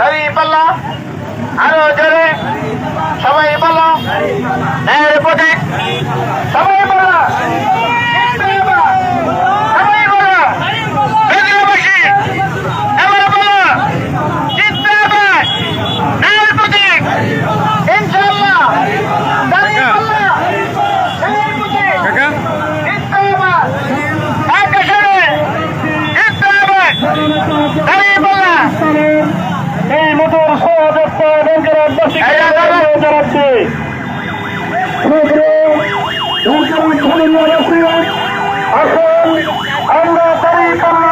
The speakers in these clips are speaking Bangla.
दरी पल्ला आरो जरे सबै पल्ला नेर पोटे सबै আমরা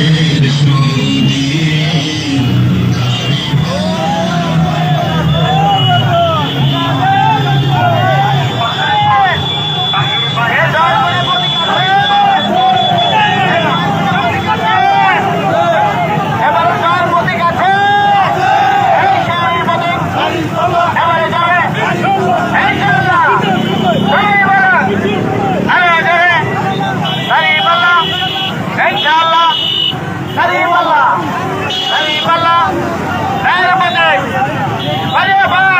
Krishna. হরিপাল্লা হরিপাল্লা হরে বজে হরে বজে